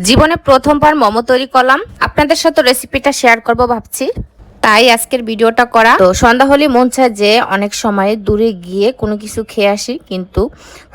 জীবনে প্রথমবার মোমো তৈরি করলাম। আপনাদের সাথে রেসিপিটা শেয়ার করব ভাবছি। তাই আজকের ভিডিওটা করা। তো সন্ধ্যা হলে মন চায় যে অনেক সময় দূরে গিয়ে কোনো কিছু খেয়ে আসি কিন্তু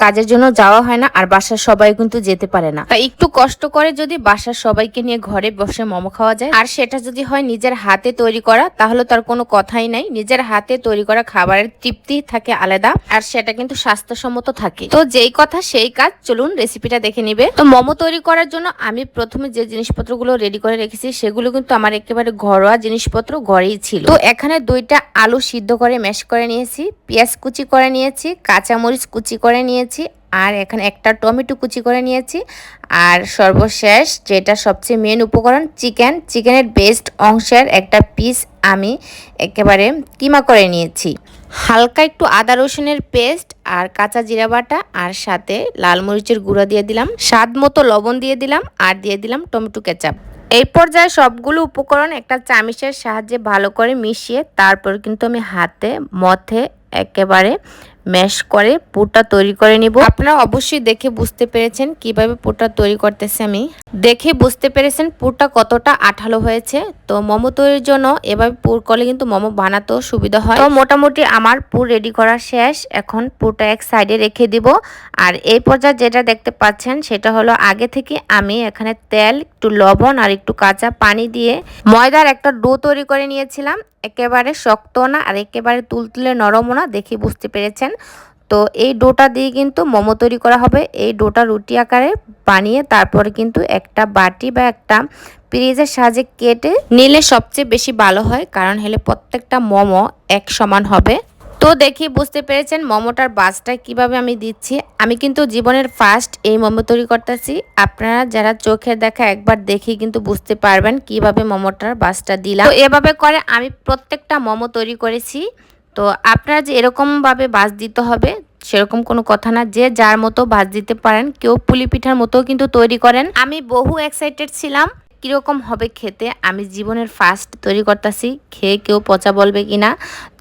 কাজের জন্য যাওয়া হয় না আর বাসার সবাই কিন্তু যেতে পারে না। তাই একটু কষ্ট করে যদি বাসার সবাইকে নিয়ে ঘরে বসে মোমো খাওয়া যায়। আর সেটা যদি হয় নিজের হাতে তৈরি করা তাহলে তার কোনো কথাই নাই। নিজের হাতে তৈরি করা খাবারের তৃপ্তি থাকে আলাদা আর সেটা কিন্তু স্বাস্থ্যসম্মত থাকে। তো যেই কথা সেই কাজ চলুন রেসিপিটা দেখে নিবে। তো মোমো তৈরি করার জন্য আমি প্রথমে যে জিনিসপত্রগুলো রেডি করে রেখেছি সেগুলো কিন্তু আমার একেবারে ঘরোয়া জিনিসপত্র ঘরেই ছিল। তো এখানে দুইটা আলু সিদ্ধ করে ম্যাশ করে নিয়েছি, পেঁয়াজ কুচি করে নিয়েছি, কাঁচামরিচ কুচি করে নিয়েছি, আর এখানে একটা টমেটো কুচি করে নিয়েছি। আর সর্বশেষ যেটা সবচেয়ে মেন উপকরণ চিকেন চিকেনের বেস্ট অংশের একটা পিস আমি একেবারে কিমা করে নিয়েছি। হালকা একটু আদা রসুনের পেস্ট আর কাঁচা জিরা বাটা আর সাথে লাল মরিচের গুঁড়া দিয়ে দিলাম। স্বাদ মতো লবণ দিয়ে দিলাম আর দিয়ে দিলাম টমেটো কেচাপ। এই পর্যায়ে সবগুলো উপকরণ একটা চামিচের সাহায্যে ভালো করে মিশিয়ে, তারপর কিন্তু আমি হাতে, মথে, একেবারে ম্যাশ করে পুরটা তৈরি করে নিব। আপনারা অবশ্যই দেখে বুঝতে পেরেছেন কীভাবে পুরটা তৈরি করতেছে আমি। দেখে বুঝতে পেরেছেন পুরটা কতটা আঠালো হয়েছে। তো মোমো তৈরির জন্য এভাবে পুর করলে কিন্তু মোমো বানাতেও সুবিধা হয়। তো মোটামুটি আমার পুর রেডি করা শেষ। এখন পুরটা এক সাইডে রেখে দিব। আর এই পর্যায়ে যেটা দেখতে পাচ্ছেন সেটা হলো আগে থেকে আমি এখানে তেল একটু লবণ আর একটু কাঁচা পানি দিয়ে ময়দার একটা ডো তৈরি করে নিয়েছিলাম। একেবারে শক্ত না আর একেবারে তুলতুলে নরমও না দেখে বুঝতে পেরেছেন। তো এই ডোটা দিয়ে কিন্তু মোমো তৈরি করা হবে। এই ডোটা রুটি আকারে বানিয়ে তারপরে কিন্তু একটা বাটি বা একটা পিরিজের সাহায্যে কেটে নিলে সবচেয়ে বেশি ভালো হয়, কারণ হলে প্রত্যেকটা মোমো এক সমান হবে। তো দেখি, বুঝতে পেরেছেন মোমোটার বাসটা কীভাবে আমি দিচ্ছি? আমি কিন্তু জীবনের ফার্স্ট এই মোমো তৈরি করতেছি। আপনারা যারা চোখের দেখা একবার দেখি কিন্তু বুঝতে পারবেন কীভাবে মোমোটার বাসটা দিলাম। তো এভাবে করে আমি প্রত্যেকটা মোমো তৈরি করেছি। তো আপনারা যে এরকমভাবে বাস দিতে হবে, সেরকম কোনো কথা না, যে যার মতো বাস দিতে পারেন, কেউ পুলি পিঠার মতো কিন্তু তৈরি করেন। আমি বহু এক্সাইটেড ছিলাম কীরকম হবে খেতে? আমি জীবনের ফার্স্ট তৈরি করতেছি, খেয়ে কেউ পচা বলবে কিনা?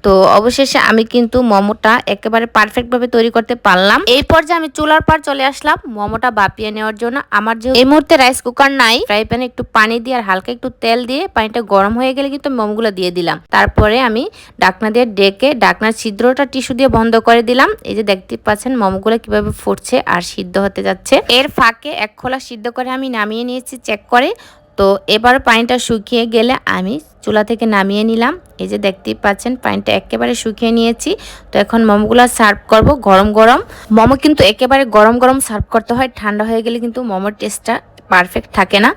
তো অবশেষে আমি কিন্তু মোমোটা একেবারে পারফেক্টভাবে তৈরি করতে পারলাম। এই পর্যায়ে আমি চুলার পার চলে আসলাম, মোমোটা বাপিয়ে নেওয়ার জন্য। আমার যে এই মুহূর্তে রাইস কুকার নাই ফ্রাই প্যানে একটু পানি দিয়ে আর হালকা একটু তেল দিয়ে পানিটা গরম হয়ে গেলে কিন্তু মোমোগুলো দিয়ে দিলাম। তারপরে আমি ডাকনা দিয়ে ডেকে ডাকনার ছিদ্রটা টিস্যু দিয়ে বন্ধ করে দিলাম। এই যে দেখতে পাচ্ছেন মোমোগুলো কীভাবে ফুটছে আর সিদ্ধ হতে যাচ্ছে। এর ফাঁকে এক খোলা সিদ্ধ করে আমি নামিয়ে নিয়েছি চেক করে। তো এবার পানিটা শুকিয়ে গেলে আমি চুলা থেকে নামিয়ে নিলাম। এই যে দেখতেই পাচ্ছেন, পানিটা একেবারে শুকিয়ে নিয়েছি। তো এখন মোমোগুলো সার্ভ করব গরম গরম। মোমো কিন্তু একেবারে গরম গরম সার্ভ করতে হয়, ঠান্ডা হয়ে গেলে কিন্তু মোমোর টেস্টটা পারফেক্ট থাকে না।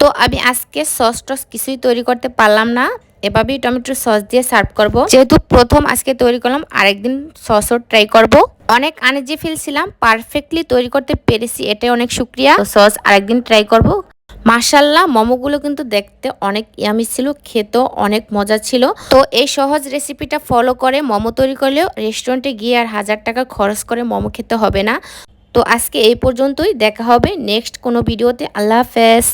তো আমি আজকে সস টস কিছুই তৈরি করতে পারলাম না। এভাবেই টমেটোর সস দিয়ে সার্ভ করব। যেহেতু প্রথম আজকে তৈরি করলাম, আরেকদিন সসও ট্রাই করব। অনেক আনেজি ফিল ছিলাম পারফেক্টলি তৈরি করতে পেরেছি, এটাই অনেক শুক্রিয়া। সস আরেকদিন ট্রাই করব। মাসাল্লাহ মোমোগুলো কিন্তু দেখতে অনেক ইয়ামি ছিল, খেতেও অনেক মজা ছিল। তো এই সহজ রেসিপিটা ফলো করে, মোমো তৈরি করলেও রেস্টুরেন্টে গিয়ে আর হাজার টাকা খরচ করে মোমো খেতে হবে না। তো আজকে এই পর্যন্তই, দেখা হবে নেক্সট কোনো ভিডিওতে আল্লাহ হাফেজ।